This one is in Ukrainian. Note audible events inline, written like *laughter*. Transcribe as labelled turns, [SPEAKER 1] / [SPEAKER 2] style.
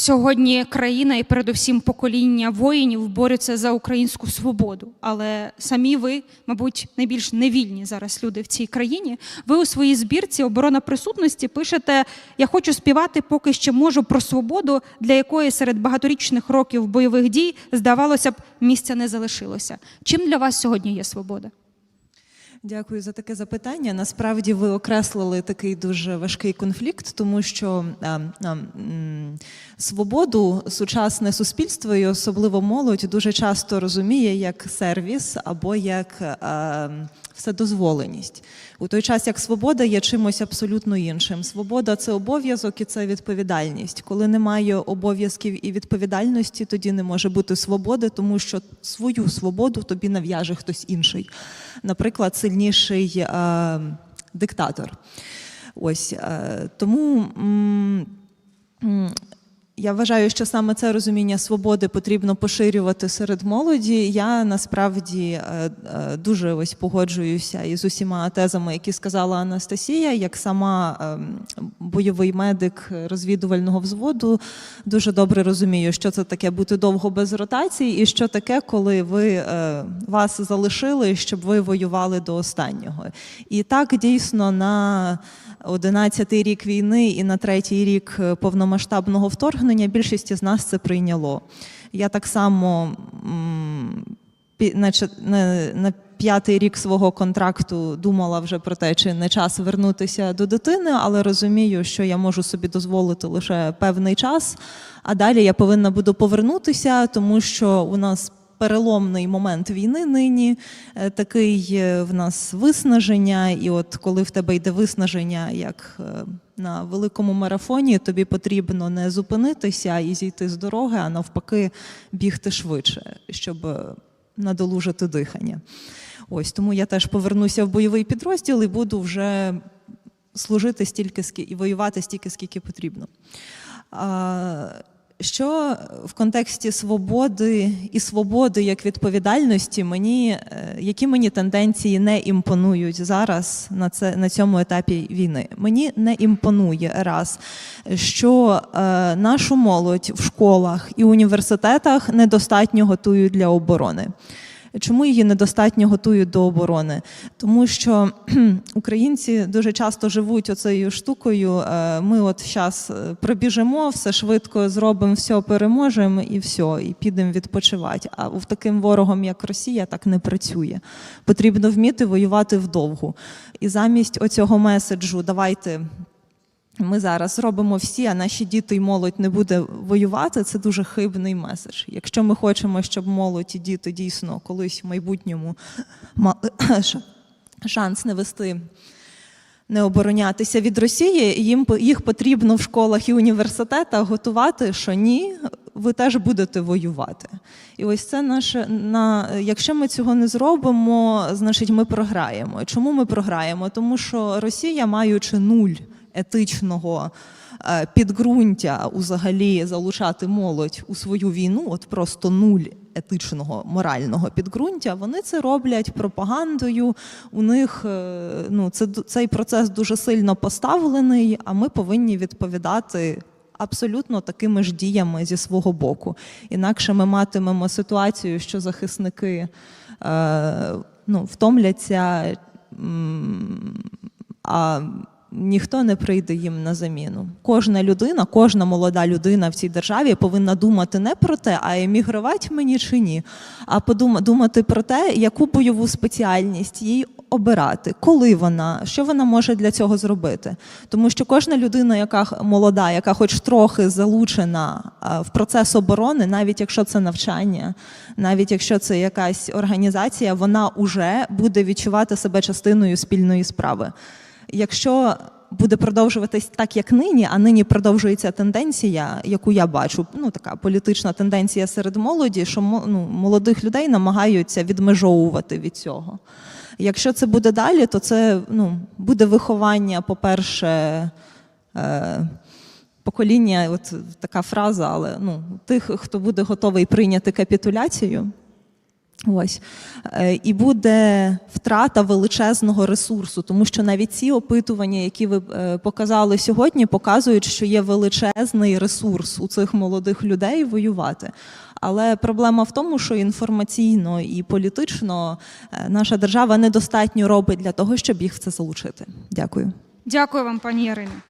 [SPEAKER 1] Сьогодні країна і передусім покоління воїнів борються за українську свободу. Але самі ви, мабуть, найбільш невільні зараз люди в цій країні. Ви у своїй збірці оборона присутності пишете: Я хочу співати, поки ще можу про свободу, для якої серед багаторічних років бойових дій здавалося б, місця не залишилося. Чим для вас сьогодні є свобода?
[SPEAKER 2] Дякую за таке запитання. Насправді ви окреслили такий дуже важкий конфлікт, тому що а, а, свободу сучасне суспільство і особливо молодь дуже часто розуміє як сервіс або як а, вседозволеність. У той час як свобода є чимось абсолютно іншим. Свобода це обов'язок і це відповідальність. Коли немає обов'язків і відповідальності, тоді не може бути свободи, тому що свою свободу тобі нав'яже хтось інший. Наприклад, сильніший е, диктатор. Ось е, тому. м, я вважаю, що саме це розуміння свободи потрібно поширювати серед молоді. Я насправді е, е, дуже ось погоджуюся із усіма тезами, які сказала Анастасія, як сама е, бойовий медик розвідувального взводу. Дуже добре розумію, що це таке бути довго без ротації, і що таке, коли ви е, вас залишили, щоб ви воювали до останнього. І так дійсно на 11-й рік війни і на третій рік е, повномасштабного вторгнення більшість із нас це прийняло. Я так само на, на п'ятий рік свого контракту думала вже про те, чи не час вернутися до дитини, але розумію, що я можу собі дозволити лише певний час, а далі я повинна буду повернутися, тому що у нас переломний момент війни нині, е, такий е, в нас виснаження, і от коли в тебе йде виснаження, як е, на великому марафоні, тобі потрібно не зупинитися і зійти з дороги, а навпаки, бігти швидше, щоб надолужити дихання. Ось тому я теж повернуся в бойовий підрозділ і буду вже служити стільки і воювати стільки, скільки потрібно. Що в контексті свободи і свободи як відповідальності мені, е, які мені тенденції не імпонують зараз на це на цьому етапі війни? Мені не імпонує раз, що е, нашу молодь в школах і університетах недостатньо готують для оборони. Чому її недостатньо готують до оборони? Тому що *clears throat* українці дуже часто живуть оцею штукою. е, Ми от зараз пробіжимо, все швидко зробимо, все переможемо і все, і підемо відпочивати. А в таким ворогом, як Росія, так не працює. Потрібно вміти воювати вдовгу. І замість оцього меседжу давайте. Ми зараз робимо всі, а наші діти і молодь не буде воювати. Це дуже хибний меседж. Якщо ми хочемо, щоб молодь і діти дійсно колись в майбутньому мали *coughs* шанс не вести, не оборонятися від Росії, їм їх потрібно в школах і університетах готувати, що ні, ви теж будете воювати. І ось це наше на якщо ми цього не зробимо, значить ми програємо. Чому ми програємо? Тому що Росія, маючи нуль етичного е, підґрунтя взагалі залучати молодь у свою війну, от просто нуль етичного морального підґрунтя, вони це роблять пропагандою. У них е, ну, це, цей процес дуже сильно поставлений, а ми повинні відповідати. Абсолютно такими ж діями зі свого боку. Інакше ми матимемо ситуацію, що захисники е, ну, втомляться, а ніхто не прийде їм на заміну. Кожна людина, кожна молода людина в цій державі повинна думати не про те, а емігрувати мені чи ні, а подума- думати про те, яку бойову спеціальність їй обирати, коли вона, що вона може для цього зробити. Тому що кожна людина, яка молода, яка хоч трохи залучена в процес оборони, навіть якщо це навчання, навіть якщо це якась організація, вона вже буде відчувати себе частиною спільної справи. Якщо буде продовжуватись так, як нині, а нині продовжується тенденція, яку я бачу, ну така політична тенденція серед молоді, що ну, молодих людей намагаються відмежовувати від цього. Якщо це буде далі, то це ну, буде виховання, по-перше, е, покоління, от така фраза, але ну, тих, хто буде готовий прийняти капітуляцію. Ось Е, і буде втрата величезного ресурсу, тому що навіть ці опитування, які ви е, показали сьогодні, показують, що є величезний ресурс у цих молодих людей воювати. Але проблема в тому, що інформаційно і політично е, наша держава недостатньо робить для того, щоб їх в це залучити. Дякую.
[SPEAKER 1] Дякую вам, пані Ярино.